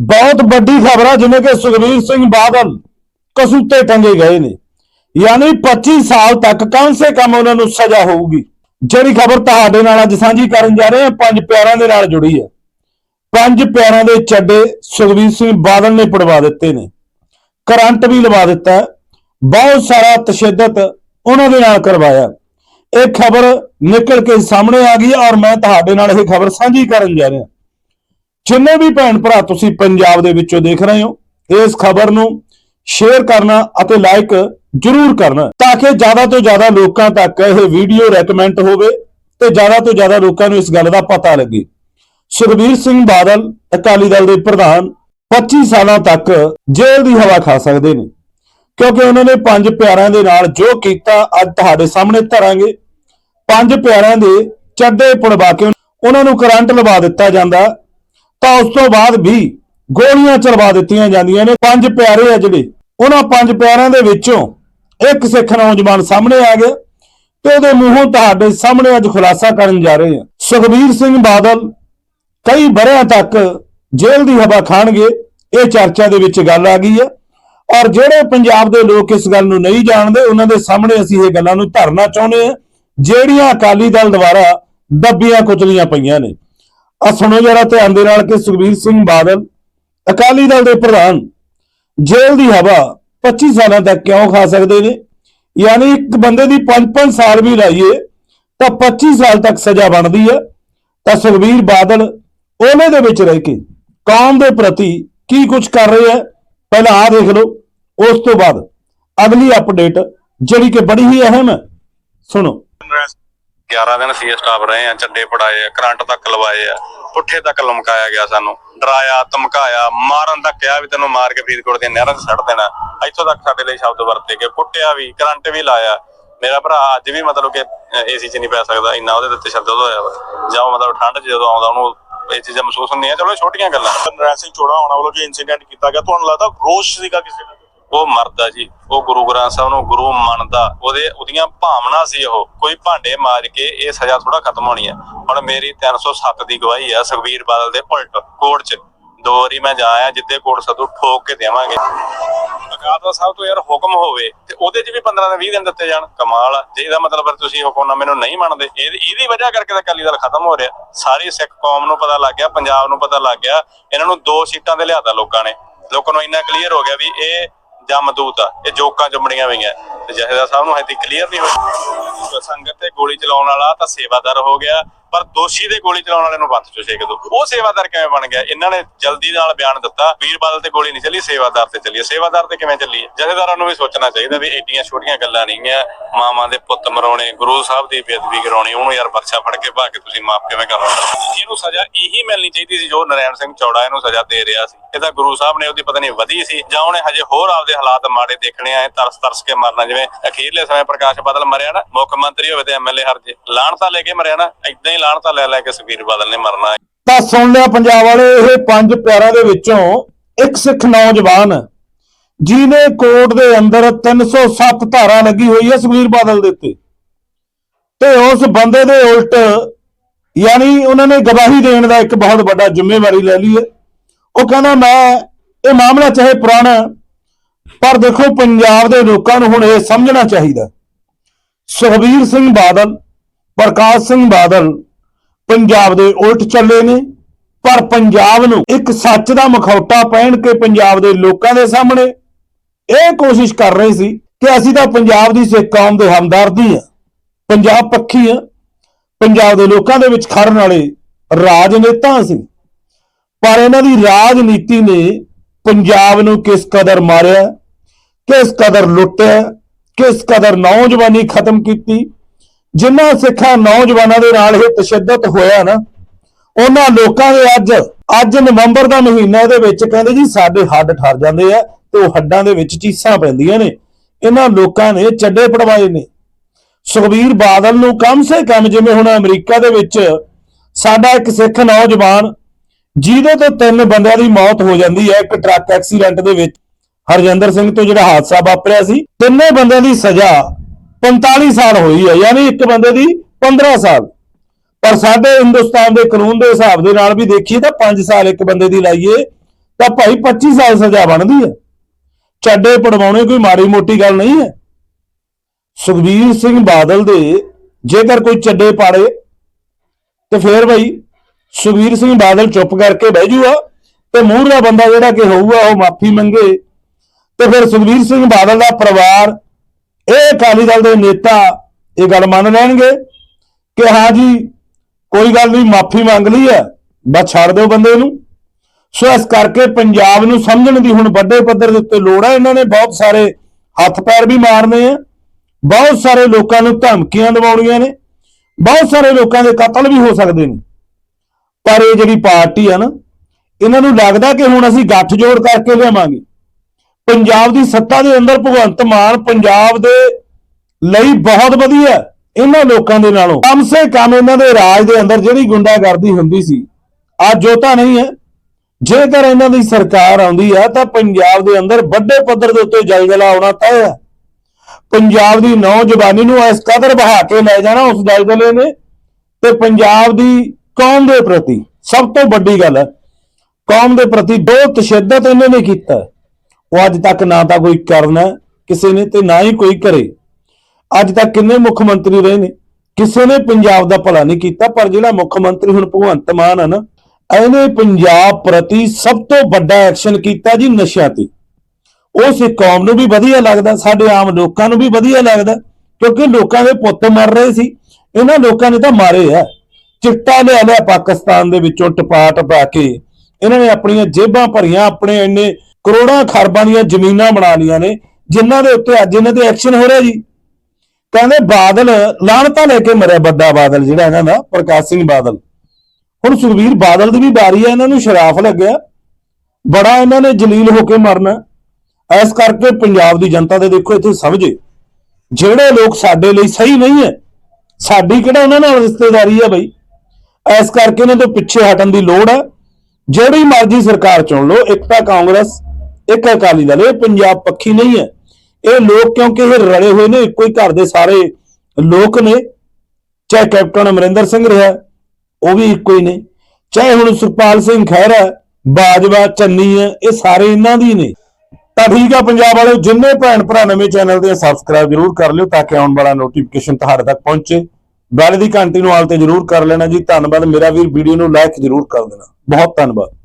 ਬਹੁਤ ਵੱਡੀ ਖਬਰ ਆ ਜਿਵੇਂ ਕਿ ਸੁਖਬੀਰ ਸਿੰਘ ਬਾਦਲ ਕਸੂਤੇ ਟੰਗੇ ਗਏ ਨੇ। ਯਾਨੀ 25 ਸਾਲ ਤੱਕ ਕਮ ਸੇ ਕਮ ਉਹਨਾਂ ਨੂੰ ਸਜ਼ਾ ਹੋਊਗੀ। ਜਿਹੜੀ ਖਬਰ ਤੁਹਾਡੇ ਨਾਲ ਅੱਜ ਸਾਂਝੀ ਕਰਨ ਜਾ ਰਹੇ ਹਾਂ, ਪੰਜ ਪਿਆਰਾਂ ਦੇ ਨਾਲ ਜੁੜੀ ਹੈ। ਪੰਜ ਪਿਆਰਾਂ ਦੇ ਚੱਡੇ ਸੁਖਬੀਰ ਸਿੰਘ ਬਾਦਲ ਨੇ ਪੜਵਾ ਦਿੱਤੇ ਨੇ। ਕਰੰਟ ਵੀ ਲਵਾ ਦਿੱਤਾ ਬਹੁਤ ਸਾਰਾ ਤਸ਼ੱਦਦ ਉਹਨਾਂ ਦੇ ਨਾਲ ਕਰਵਾਇਆ। ਇਹ ਖਬਰ ਨਿਕਲ ਕੇ ਸਾਹਮਣੇ ਆ ਗਈ ਔਰ ਮੈਂ ਤੁਹਾਡੇ ਨਾਲ ਇਹ ਖਬਰ ਸਾਂਝੀ ਕਰਨ ਜਾ ਰਿਹਾ। ਜਿੰਨੇ ਵੀ ਭੈਣ ਭਰਾ ਤੁਸੀਂ ਪੰਜਾਬ ਦੇ ਵਿੱਚੋਂ ਦੇਖ ਰਹੇ ਹੋ, ਇਸ ਖਬਰ ਨੂੰ ਸ਼ੇਅਰ ਕਰਨਾ ਅਤੇ ਲਾਈਕ ਜਰੂਰ ਕਰਨਾ ਤਾਂ ਕਿ ਜ਼ਿਆਦਾ ਤੋਂ ਜ਼ਿਆਦਾ ਲੋਕਾਂ ਤੱਕ ਇਹ ਵੀਡੀਓ ਰეკਮੈਂਡ ਹੋਵੇ ਤੇ ਜ਼ਿਆਦਾ ਤੋਂ ਜ਼ਿਆਦਾ ਲੋਕਾਂ ਨੂੰ ਇਸ ਗੱਲ ਦਾ ਪਤਾ ਲੱਗੇ। ਸੁਖਬੀਰ ਸਿੰਘ ਬਾਦਲ, ਅਕਾਲੀ ਦਲ ਦੇ ਪ੍ਰਧਾਨ 25 ਸਾਲਾਂ ਤੱਕ ਜੇਲ੍ਹ ਦੀ ਹਵਾ ਖਾ ਸਕਦੇ ਨੇ। ਕਿਉਂਕਿ ਉਹਨਾਂ ਨੇ ਪੰਜ ਪਿਆਰਿਆਂ ਦੇ ਨਾਲ ਜੋ ਕੀਤਾ, ਅੱਜ ਤੁਹਾਡੇ ਸਾਹਮਣੇ ਧਰਾਂਗੇ। ਪੰਜ ਪਿਆਰਿਆਂ ਦੇ ਚੱਡੇ ਪੜਵਾ ਕੇ ਉਹਨਾਂ ਨੂੰ ਕਰੰਟ ਲਵਾ ਦਿੱਤਾ ਜਾਂਦਾ। ਤਾਂ ਉਸ ਤੋਂ ਬਾਅਦ ਵੀ ਗੋਲੀਆਂ ਚਲਵਾ ਦਿੱਤੀਆਂ ਜਾਂਦੀਆਂ ਨੇ। ਪੰਜ ਪਿਆਰੇ ਆ ਜਿਹੜੇ। ਉਹਨਾਂ ਪੰਜ ਪਿਆਰਿਆਂ ਦੇ ਵਿੱਚੋਂ ਇੱਕ ਸਿੱਖ ਨੌਜਵਾਨ ਸਾਹਮਣੇ ਆ ਗਿਆ ਤੇ ਉਹਦੇ ਮੂੰਹੋਂ ਤੁਹਾਡੇ ਸਾਹਮਣੇ ਅੱਜ ਖੁਲਾਸਾ ਕਰਨ ਜਾ ਰਹੇ ਹਾਂ ਸੁਖਬੀਰ ਸਿੰਘ ਬਾਦਲ ਕਈ ਬਰਿਆਂ ਤੱਕ ਜੇਲ੍ਹ ਦੀ ਹਵਾ ਖਾਣਗੇ। ਇਹ ਚਰਚਾ ਦੇ ਵਿੱਚ ਗੱਲ ਆ ਗਈ ਹੈ ਔਰ ਜਿਹੜੇ ਪੰਜਾਬ ਦੇ ਲੋਕ ਇਸ ਗੱਲ ਨੂੰ ਨਹੀਂ ਜਾਣਦੇ, ਉਹਨਾਂ ਦੇ ਸਾਹਮਣੇ ਅਸੀਂ ਇਹ ਗੱਲਾਂ ਨੂੰ ਧਰਨਾ ਚਾਹੁੰਦੇ ਹਾਂ ਜਿਹੜੀਆਂ ਅਕਾਲੀ ਦਲ ਦੁਆਰਾ ਦੱਬੀਆਂ ਕੁਚਲੀਆਂ ਪਈਆਂ ਨੇ। ਆ ਸੁਣੋ ਜਰਾ ਧਿਆਨ ਦੇ ਨਾਲ ਕਿ ਸੁਖਬੀਰ ਸਿੰਘ ਬਾਦਲ ਅਕਾਲੀ ਦਲ ਦੇ ਪ੍ਰਧਾਨ, ਜੇਲ੍ਹ ਦੀ ਹਵਾ 25 ਸਾਲਾਂ ਤੱਕ ਕਿਉਂ ਖਾ ਸਕਦੇ ਨੇ? ਯਾਨੀ ਇੱਕ ਬੰਦੇ ਦੀ 5-5 ਸਾਲ ਵੀ ਲਾਈਏ, ਤਾਂ 25 ਸਾਲ ਤੱਕ ਸਜ਼ਾ ਬਣਦੀ ਹੈ ਤਾਂ ਸੁਖਬੀਰ ਬਾਦਲ ਉਹਨੇ ਦੇ ਵਿੱਚ ਰਹਿ ਕੇ ਕੌਮ ਦੇ ਪ੍ਰਤੀ ਕੀ ਕੁਝ ਕਰ ਰਹੇ? ਹੈ ਪਹਿਲਾਂ ਆ ਦੇਖ ਲਓ, ਉਸ ਤੋਂ ਬਾਅਦ ਅਗਲੀ ਅਪਡੇਟ ਜਿਹੜੀ ਕਿ ਬੜੀ ਹੀ ਅਹਿਮ ਹੈ। ਸੁਣੋ। 11 ਦਿਨ ਸੀ ਸਟਾਫ ਰਹੇ ਆ, ਝੰਡੇ ਪੜਾਏ ਆ, ਕਰੰਟ ਤੱਕ ਲਵਾਏ ਆ, ਪੁੱਠੇ ਤੱਕ ਲਮਕਾਇਆ ਗਿਆ ਸਾਨੂੰ, ਡਰਾਇਆ, ਧਮਕਾਇਆ, ਮਾਰਨ ਤੱਕ ਕਿਹਾ ਵੀ ਤੈਨੂੰ ਮਾਰ ਕੇ ਫਰੀਦਕੋਟ ਦੀਆਂ ਨਹਿਰਾਂ 'ਚ ਸੱਟ ਦੇਣਾ। ਇੱਥੋਂ ਤੱਕ ਸਾਡੇ ਲਈ ਸ਼ਬਦ ਵਰਤੇ ਗਏ ਪੁੱਟਿਆ ਵੀ, ਕਰੰਟ ਵੀ ਲਾਇਆ। ਮੇਰਾ ਭਰਾ ਅੱਜ ਵੀ ਮਤਲਬ ਕਿ ਏਸੀ 'ਚ ਨਹੀਂ ਪੈ ਸਕਦਾ, ਇੰਨਾ ਉਹਦੇ ਤੇ ਸ਼ਬਦ ਹੋਇਆ ਵਾ। ਜਾਂ ਮਤਲਬ ਠੰਡ 'ਚ ਜਦੋਂ ਆਉਂਦਾ, ਉਹਨੂੰ ਇਹ ਚੀਜ਼ਾਂ ਮਹਿਸੂਸ ਹੁੰਦੀਆਂ, ਚਲੋ ਇਹ ਛੋਟੀਆਂ ਗੱਲਾਂ। ਨਰੈਣ ਸਿੰਘ ਚੋੜਾ ਆਉਣਾ ਵੱਲੋਂ ਜੋ ਇਨਸੀਡੈਂਟ ਕੀਤਾ ਗਿਆ, ਤੁਹਾਨੂੰ ਲੱਗਦਾ ਰੋਸ਼ ਸੀਗਾ ਕਿਸੇ ਦਾ? ਉਹ ਮਰਦਾ ਜੀ, ਉਹ ਗੁਰੂ ਗ੍ਰੰਥ ਸਾਹਿਬ ਨੂੰ ਗੁਰੂ ਮੰਨਦਾ, ਉਹਦੇ, ਉਹਦੀਆਂ ਭਾਵਨਾ ਸੀ ਉਹ। ਕੋਈ ਭਾਂਡੇ ਮਾਰ ਕੇ ਇਹ ਸਜ਼ਾ ਥੋੜਾ ਖਤਮ ਹੋਣੀ ਹੈ ਹੁਣ ਮੇਰੀ 307 ਦੀ ਗਵਾਹੀ ਆ ਸੁਖਬੀਰ ਬਾਦਲ ਦੇ ਉਲਟ ਕੋਰਟ 'ਚ। ਦੋ ਵਾਰੀ ਮੈਂ ਜਾ ਆਇਆ ਜਿੱਦੇ ਕੋਰਟ ਸਦੂ ਠੋਕ ਕੇ ਦੇਵਾਂਗੇ। ਅਕਾਦਵਾ ਸਾਹਿਬ ਤੋਂ ਯਾਰ ਹੁਕਮ ਹੋਵੇ ਤੇ ਉਹਦੇ 'ਚ ਵੀ 15 ਦਿਨ 20 ਦਿਨ ਦਿੱਤੇ ਜਾਣ। ਕਮਾਲ ਆ। ਜੇ ਇਹਦਾ ਮਤਲਬ ਹੈ ਤੁਸੀਂ ਹੁਕਮਨਾਮੇ ਮੈਨੂੰ ਨਹੀਂ ਮੰਨਦੇ, ਇਹ, ਇਹਦੀ ਵਜ੍ਹਾ ਕਰਕੇ ਤਾਂ ਅਕਾਲੀ ਦਲ ਖਤਮ ਹੋ ਰਿਹਾ। ਸਾਰੀ ਸਿੱਖ ਕੌਮ ਨੂੰ ਪਤਾ ਲੱਗ ਗਿਆ, ਪੰਜਾਬ ਨੂੰ ਪਤਾ ਲੱਗ ਗਿਆ। ਇਹਨਾਂ ਨੂੰ ਦੋ ਸੀਟਾਂ ਤੇ ਲਿਆਦਾ ਲੋਕਾਂ ਨੇ। ਲੋਕਾਂ ਨੂੰ ਇੰਨਾ ਕਲੀਅਰ ਹੋ ਗਿਆ ਵੀ ਇਹ ਜਾਂ ਜਮਦੂਤ ਆ, ਇਹ ਜੋਕਾਂ ਜੰਮੜੀਆਂ ਹੋਈਆਂ। ਤੇ ਜਹੇਦਾਰ ਸਾਹਿਬ ਨੂੰ ਹਜੇ ਕਲੀਅਰ ਨਹੀਂ ਹੋਇਆ। ਸੰਗਤ ਤੇ ਗੋਲੀ ਚਲਾਉਣ ਵਾਲਾ ਤਾਂ ਸੇਵਾਦਾਰ ਹੋ ਗਿਆ। ਪਰ ਦੋਸ਼ੀ ਦੇ ਗੋਲੀ ਚਲਾਉਣ ਵਾਲੇ ਨੂੰ ਬੰਦ ਚੋ ਛੇਕ ਦੋ। ਉਹ ਸੇਵਾਦਾਰ ਕਿਵੇਂ ਬਣ ਗਿਆ? ਇਹਨਾਂ ਨੇ ਜਲਦੀ ਨਾਲ ਬਿਆਨ ਦਿੱਤਾ। ਵੀਰ ਬਾਦਲ ਤੇ ਗੋਲੀ ਨਹੀਂ ਚੱਲੀ, ਸੇਵਾਦਾਰ ਤੇ ਚੱਲੀ ਸੇਵਾਦਾਰ ਤੇ ਕਿਵੇਂ ਚੱਲੀ ਜਥੇਦਾਰਾਂ ਨੂੰ ਵੀ ਸੋਚਣਾ ਚਾਹੀਦਾ ਵੀ ਏਡੀਆਂ ਛੋਟੀਆਂ ਗੱਲਾਂ ਨਹੀਂ ਆ ਮਾਵਾਂ ਦੇ ਪੁੱਤ ਮਰਾਉਣੇ, ਗੁਰੂ ਸਾਹਿਬ ਦੀ ਬੇਅਦਬੀ ਕਰਾਉਣੀ, ਉਹਨੂੰ ਯਾਰ ਪਰਚਾ ਫੜ ਕੇ ਭਾ ਕੇ ਤੁਸੀਂ ਮਾਫ ਕਿਵੇਂ ਕਰੋ ਲਓ ਇਹਨੂੰ ਸਜ਼ਾ ਇਹੀ ਮਿਲਣੀ ਚਾਹੀਦੀ ਸੀ, ਜੋ ਨਰੈਣ ਸਿੰਘ ਚੌੜਾ ਇਹਨੂੰ ਸਜ਼ਾ ਦੇ ਰਿਹਾ ਸੀ। ਇਹ ਤਾਂ ਗੁਰੂ ਸਾਹਿਬ ਨੇ ਉਹਦੀ ਪਤਾ ਨਹੀਂ ਵਧੀ ਸੀ, ਜਾਂ ਉਹਨੇ ਹਜੇ ਹੋਰ ਆਪਦੇ ਹਾਲਾਤ ਮਾੜੇ ਦੇਖਣੇ ਆ ਤਰਸ ਤਰਸ ਕੇ ਮਰਨਾ, ਜਿਵੇਂ ਅਖੀਰਲੇ ਸਮੇਂ ਪ੍ਰਕਾਸ਼ ਬਾਦਲ ਮਰਿਆ ਨਾ, ਮੁੱਖ ਮੰਤਰੀ ਹੋਵੇ ਤੇ ਐਮਐਲਏ ਹਰ ਜੇ ਲਾਣਤਾ ਲੈ ਕੇ ਮਰਿਆ ਨਾ ਇਦਾਂ ਹੀ ਲਾਣਤਾ ਲੈ ਲੈ ਕੇ ਸੁਖਬੀਰ ਬਾਦਲ ਨੇ ਮਰਨਾ ਤਾਂ ਸੁਣ ਲਿਆ ਪੰਜਾਬ ਵਾਲੇ, ਇਹ ਪੰਜ ਪਿਆਰਿਆਂ ਦੇ ਵਿੱਚੋਂ ਇੱਕ ਸਿੱਖ ਨੌਜਵਾਨ ਜਿਹਨੇ ਕੋਰਟ ਦੇ ਅੰਦਰ 307 ਧਾਰਾ ਲੱਗੀ ਹੋਈ ਹੈ ਸੁਖਬੀਰ ਬਾਦਲ ਦੇ ਉੱਤੇ। ਤੇ ਉਸ ਬੰਦੇ ਦੇ ਉਲਟ ਯਾਨੀ ਉਹਨਾਂ ਨੇ ਗਵਾਹੀ ਦੇਣ ਦਾ ਇੱਕ ਬਹੁਤ ਵੱਡਾ ਜ਼ਿੰਮੇਵਾਰੀ ਲੈ ਲਈ ਹੈ। ਉਹ ਕਹਿੰਦਾ, ਮੈਂ ਇਹ ਮਾਮਲਾ ਚਾਹੇ ਪੁਰਾਣਾ, ਪਰ ਦੇਖੋ ਪੰਜਾਬ ਦੇ ਲੋਕਾਂ ਨੂੰ ਹੁਣ ਇਹ ਸਮਝਣਾ ਚਾਹੀਦਾ। ਸੁਖਬੀਰ ਸਿੰਘ ਬਾਦਲ, ਪ੍ਰਕਾਸ਼ ਸਿੰਘ ਬਾਦਲ ਪੰਜਾਬ ਦੇ ਉਲਟ ਚੱਲੇ ਨੇ, ਪਰ ਪੰਜਾਬ ਨੂੰ ਇੱਕ ਸੱਚ ਦਾ ਮਖੌਟਾ ਪਹਿਨ ਕੇ ਪੰਜਾਬ ਦੇ ਲੋਕਾਂ ਦੇ ਸਾਹਮਣੇ ਇਹ ਕੋਸ਼ਿਸ਼ ਕਰ ਰਹੇ ਸੀ ਕਿ ਅਸੀਂ ਤਾਂ ਪੰਜਾਬ ਦੀ ਸਿੱਖ ਕੌਮ ਦੇ ਹਮਦਰਦੀ ਆ ਪੰਜਾਬ ਪੱਖੀ ਆ ਪੰਜਾਬ ਦੇ ਲੋਕਾਂ ਦੇ ਵਿੱਚ ਖੜਨ ਵਾਲੇ ਰਾਜਨੇਤਾ ਸੀ। ਪਰ ਇਹਨਾਂ ਦੀ ਰਾਜਨੀਤੀ ਨੇ ਪੰਜਾਬ ਨੂੰ ਕਿਸ ਕਦਰ ਮਾਰਿਆ, ਕਿਸ ਕਦਰ ਲੁੱਟਿਆ, ਕਿਸ ਕਦਰ ਨੌਜਵਾਨੀ ਖਤਮ ਕੀਤੀ ਜਿਨ੍ਹਾਂ ਸਿੱਖਾਂ ਨੌਜਵਾਨਾਂ ਦੇ ਨਾਲ ਇਹ ਤਸ਼ੱਦਦ ਹੋਇਆ ਨਾ, ਉਹਨਾਂ ਲੋਕਾਂ ਦੇ ਅੱਜ ਅੱਜ ਨਵੰਬਰ ਦਾ ਮਹੀਨਾ ਇਹਦੇ ਵਿੱਚ ਕਹਿੰਦੇ ਜੀ ਸਾਡੇ ਹੱਡ ਠਰ ਜਾਂਦੇ ਆ ਤੇ ਉਹ ਹੱਡਾਂ ਦੇ ਵਿੱਚ ਚੀਸਾਂ ਪੈਂਦੀਆਂ ਨੇ। ਇਹਨਾਂ ਲੋਕਾਂ ਨੇ ਚੱਡੇ ਪੜਵਾਏ ਨੇ। ਸੁਖਬੀਰ ਬਾਦਲ ਨੂੰ ਕਮ ਸੇ ਕਮ ਜਿਵੇਂ ਹੁਣ ਅਮਰੀਕਾ ਦੇ ਵਿੱਚ ਸਾਡਾ ਇੱਕ ਸਿੱਖ ਨੌਜਵਾਨ, ਜਿਹਦੇ ਤੋਂ ਤਿੰਨ ਬੰਦਿਆਂ ਦੀ ਮੌਤ ਹੋ ਜਾਂਦੀ ਹੈ, ਇੱਕ ਟਰੱਕ ਐਕਸੀਡੈਂਟ ਦੇ ਵਿੱਚ ਹਰਜਿੰਦਰ ਸਿੰਘ ਤੋਂ ਜਿਹੜਾ ਹਾਦਸਾ ਵਾਪਰਿਆ ਸੀ, ਤਿੰਨੇ ਬੰਦਿਆਂ ਦੀ ਸਜ਼ਾ 45 ਸਾਲ ਹੋਈ ਹੈ, ਯਾਨੀ ਇੱਕ ਬੰਦੇ ਦੀ 15 ਸਾਲ। ਪਰ ਸਾਡੇ ਹਿੰਦੁਸਤਾਨ ਦੇ ਕਾਨੂੰਨ ਦੇ ਹਿਸਾਬ ਦੇ ਨਾਲ ਵੀ ਦੇਖੀਏ ਤਾਂ 5 ਸਾਲ ਇੱਕ ਬੰਦੇ ਦੀ ਲਾਈਏ, ਤਾਂ ਭਾਈ 25 ਸਾਲ ਸਜ਼ਾ ਬਣਦੀ ਹੈ। ਚੱਡੇ ਪੜਵਾਉਣੇ ਕੋਈ ਮਾੜੀ ਮੋਟੀ ਗੱਲ ਨਹੀਂ ਹੈ। ਸੁਖਬੀਰ ਸਿੰਘ ਬਾਦਲ ਦੇ ਜੇਕਰ ਕੋਈ ਚੱਡੇ ਪਾੜੇ, ਤੇ ਫੇਰ ਭਾਈ ਸੁਖਬੀਰ ਸਿੰਘ ਬਾਦਲ ਚੁੱਪ ਕਰਕੇ ਬਹਿ ਜੂਗਾ, ਤੇ ਮੂਹਰਲਾ ਬੰਦਾ ਜਿਹੜਾ ਕਿ ਹੋਊਗਾ ਉਹ ਮਾਫੀ ਮੰਗੇ, ਤੇ ਫਿਰ ਸੁਖਬੀਰ ਸਿੰਘ ਬਾਦਲ ਦਾ ਪਰਿਵਾਰ ਇਹ ਅਕਾਲੀ ਦਲ ਦੇ ਨੇਤਾ ਇਹ ਗੱਲ ਮੰਨ ਲੈਣਗੇ ਕਿ ਹਾਂ ਜੀ, ਕੋਈ ਗੱਲ ਨਹੀਂ, ਮਾਫੀ ਮੰਗ ਲਈ ਹੈ, ਬਸ ਛੱਡ ਦਿਓ ਬੰਦੇ ਨੂੰ। ਸੋ ਇਸ ਕਰਕੇ ਪੰਜਾਬ ਨੂੰ ਸਮਝਣ ਦੀ ਹੁਣ ਵੱਡੇ ਪੱਧਰ ਦੇ ਉੱਤੇ ਲੋੜ ਹੈ। ਇਹਨਾਂ ਨੇ ਬਹੁਤ ਸਾਰੇ ਹੱਥ ਪੈਰ ਵੀ ਮਾਰਨੇ ਆ। ਬਹੁਤ ਸਾਰੇ ਲੋਕਾਂ ਨੂੰ ਧਮਕੀਆਂ ਦਿਵਾਉਣੀਆਂ ਨੇ। ਬਹੁਤ ਸਾਰੇ ਲੋਕਾਂ ਦੇ ਕਤਲ ਵੀ ਹੋ ਸਕਦੇ ਨੇ। ਪਰ ਇਹ ਜਿਹੜੀ ਪਾਰਟੀ ਆ ਨਾ, ਇਹਨਾਂ ਨੂੰ ਲੱਗਦਾ ਕਿ ਹੁਣ ਅਸੀਂ ਗੱਠਜੋੜ ਕਰਕੇ ਲਿਆਵਾਂਗੇ। ਪੰਜਾਬ ਦੀ ਸੱਤਾ ਦੇ ਅੰਦਰ ਭਗਵੰਤ ਮਾਨ ਪੰਜਾਬ ਦੇ ਲਈ ਬਹੁਤ ਵਧੀਆ ਇਹਨਾਂ ਲੋਕਾਂ ਦੇ ਨਾਲੋਂ। ਕਮ ਸੇ ਕਮ ਇਹਨਾਂ ਦੇ ਰਾਜ ਦੇ ਅੰਦਰ ਜਿਹੜੀ ਗੁੰਡਾਗਰਦੀ ਹੁੰਦੀ ਸੀ ਅੱਜ ਉਹ ਤਾਂ ਨਹੀਂ ਹੈ। ਜੇਕਰ ਇਹਨਾਂ ਦੀ ਸਰਕਾਰ ਆਉਂਦੀ ਹੈ, ਤਾਂ ਪੰਜਾਬ ਦੇ ਅੰਦਰ ਵੱਡੇ ਪੱਧਰ ਦੇ ਉੱਤੇ ਜਲਜਲਾ ਆਉਣਾ ਤੈਅ ਹੈ। ਪੰਜਾਬ ਦੀ ਨੌਜਵਾਨੀ ਨੂੰ ਇਸ ਕਦਰ ਬਹਾ ਕੇ ਲੈ ਜਾਣਾ ਉਸ ਜਲਜਲੇ ਨੇ ਤੇ ਪੰਜਾਬ ਦੀ ਕੌਮ ਦੇ ਪ੍ਰਤੀ ਸਭ ਤੋਂ ਵੱਡੀ ਗੱਲ ਹੈ। ਕੌਮ ਦੇ ਪ੍ਰਤੀ ਦੋ ਤਸ਼ੱਦਦ ਇਹਨਾਂ ਨੇ ਕੀਤਾ। ਉਹ ਅੱਜ ਤੱਕ ਨਾ ਤਾਂ ਕੋਈ ਕਰਨਾ, ਕਿਸੇ ਨੇ ਤੇ ਨਾ ਹੀ ਕੋਈ ਕਰੇ। ਅੱਜ ਤੱਕ ਕਿੰਨੇ ਮੁੱਖ ਮੰਤਰੀ ਰਹੇ ਨੇ? ਕਿਸੇ ਨੇ ਪੰਜਾਬ ਦਾ ਭਲਾ ਨਹੀਂ ਕੀਤਾ, ਪਰ ਜਿਹੜਾ ਮੁੱਖ ਮੰਤਰੀ ਹੁਣ ਭਗਵੰਤ ਮਾਨ ਹੈ ਇਹਨੇ ਪੰਜਾਬ ਪ੍ਰਤੀ ਸਭ ਤੋਂ ਵੱਡਾ ਐਕਸ਼ਨ ਕੀਤਾ ਜੀ ਨਸ਼ਿਆਂ ਤੇ। ਉਸ ਕੌਮ ਨੂੰ ਵੀ ਵਧੀਆ ਲੱਗਦਾ, ਸਾਡੇ ਆਮ ਲੋਕਾਂ ਨੂੰ ਵੀ ਵਧੀਆ ਲੱਗਦਾ, ਕਿਉਂਕਿ ਲੋਕਾਂ ਦੇ ਪੁੱਤ ਮਰ ਰਹੇ ਸੀ। ਇਹਨਾਂ ਲੋਕਾਂ ਨੇ ਤਾਂ ਮਾਰੇ ਆ। ਚਿੱਟਾ ਲਿਆ ਲਿਆ ਪਾਕਿਸਤਾਨ ਦੇ ਵਿੱਚੋਂ ਟਪਾ ਟਪਾ ਕੇ। ਇਹਨਾਂ ਨੇ ਆਪਣੀਆਂ ਜੇਬਾਂ ਭਰੀਆਂ, ਆਪਣੇ ਇੰਨੇ ਕਰੋੜਾਂ ਖਰਬਾਂ ਦੀਆਂ ਜ਼ਮੀਨਾਂ ਬਣਾ ਲੀਆਂ ਨੇ, ਜਿਨ੍ਹਾਂ ਦੇ ਉੱਤੇ ਅੱਜ ਇਹਨਾਂ ਤੇ ਐਕਸ਼ਨ ਹੋ ਰਿਹਾ ਜੀ। ਕਹਿੰਦੇ ਬਾਦਲ ਲਾਹਣਤਾ ਲੈ ਕੇ ਮਰਿਆ ਵੱਡਾ ਬਾਦਲ ਜਿਹੜਾ ਇਹਨਾਂ ਦਾ, ਪ੍ਰਕਾਸ਼ ਸਿੰਘ ਬਾਦਲ। ਹੁਣ ਸੁਖਬੀਰ ਬਾਦਲ ਦੀ ਵੀ ਵਾਰੀ ਹੈ ਇਹਨਾਂ ਨੂੰ ਸ਼ਰਾਫ ਲੱਗਿਆ। ਬੜਾ ਇਹਨਾਂ ਨੇ ਜਲੀਲ ਹੋ ਕੇ ਮਰਨਾ। ਇਸ ਕਰਕੇ ਪੰਜਾਬ ਦੀ ਜਨਤਾ ਦੇ ਦੇਖੋ ਇੱਥੇ ਸਮਝੇ, ਜਿਹੜੇ ਲੋਕ ਸਾਡੇ ਲਈ ਸਹੀ ਨਹੀਂ ਹੈ, ਸਾਡੀ ਕਿਹੜਾ ਉਹਨਾਂ ਨਾਲ ਰਿਸ਼ਤੇਦਾਰੀ ਹੈ ਬਈ? ਇਸ ਕਰਕੇ ਇਹਨਾਂ ਤੋਂ ਪਿੱਛੇ ਹਟਣ ਦੀ ਲੋੜ ਹੈ ਜਿਹੜੀ ਮਰਜ਼ੀ ਸਰਕਾਰ ਚੁਣ ਲਓ, ਇੱਕ ਤਾਂ ਕਾਂਗਰਸ ਇੱਕ ਅਕਾਲੀ ਦਲ, ਇਹ ਪੰਜਾਬ ਪੱਖੀ ਨਹੀਂ ਹੈ। ਇਹ ਲੋਕ ਕਿਉਂਕਿ ਇਹ ਰਲੇ ਹੋਏ ਨੇ, ਇੱਕੋ ਹੀ ਘਰ ਦੇ ਸਾਰੇ ਲੋਕ ਨੇ। ਚਾਹੇ ਕੈਪਟਨ ਅਮਰਿੰਦਰ ਸਿੰਘ ਰਿਹਾ ਉਹ ਵੀ ਇੱਕੋ ਹੀ ਨੇ। ਚਾਹੇ ਹੁਣ ਸੁਖਪਾਲ ਸਿੰਘ ਖਹਿਰਾ ਬਾਜਵਾ, ਚੰਨੀ ਹੈ, ਇਹ ਸਾਰੇ ਇਹਨਾਂ ਦੀ ਨੇ। ਤਾਂ ਠੀਕ ਆ ਪੰਜਾਬ ਵਾਲਿਓ, ਜਿੰਨੇ ਭੈਣ ਭਰਾ ਨਵੇਂ ਚੈਨਲ ਦੇ ਸਬਸਕ੍ਰਾਈਬ ਜਰੂਰ ਕਰ ਲਿਓ ਤਾਂ ਕਿ ਆਉਣ ਵਾਲਾ ਨੋਟੀਫਿਕੇਸ਼ਨ ਤੁਹਾਡੇ ਤੱਕ ਪਹੁੰਚੇ। ਬੈਲ ਦੀ ਘੰਟੀ ਨੂੰ ਆਲ ਤੇ ਜਰੂਰ ਕਰ ਲੈਣਾ ਜੀ। ਧੰਨਵਾਦ। ਮੇਰਾ ਵੀਰ ਵੀਡੀਓ ਨੂੰ ਲਾਈਕ ਜਰੂਰ ਕਰ ਦੇਣਾ। ਬਹੁਤ ਧੰਨਵਾਦ।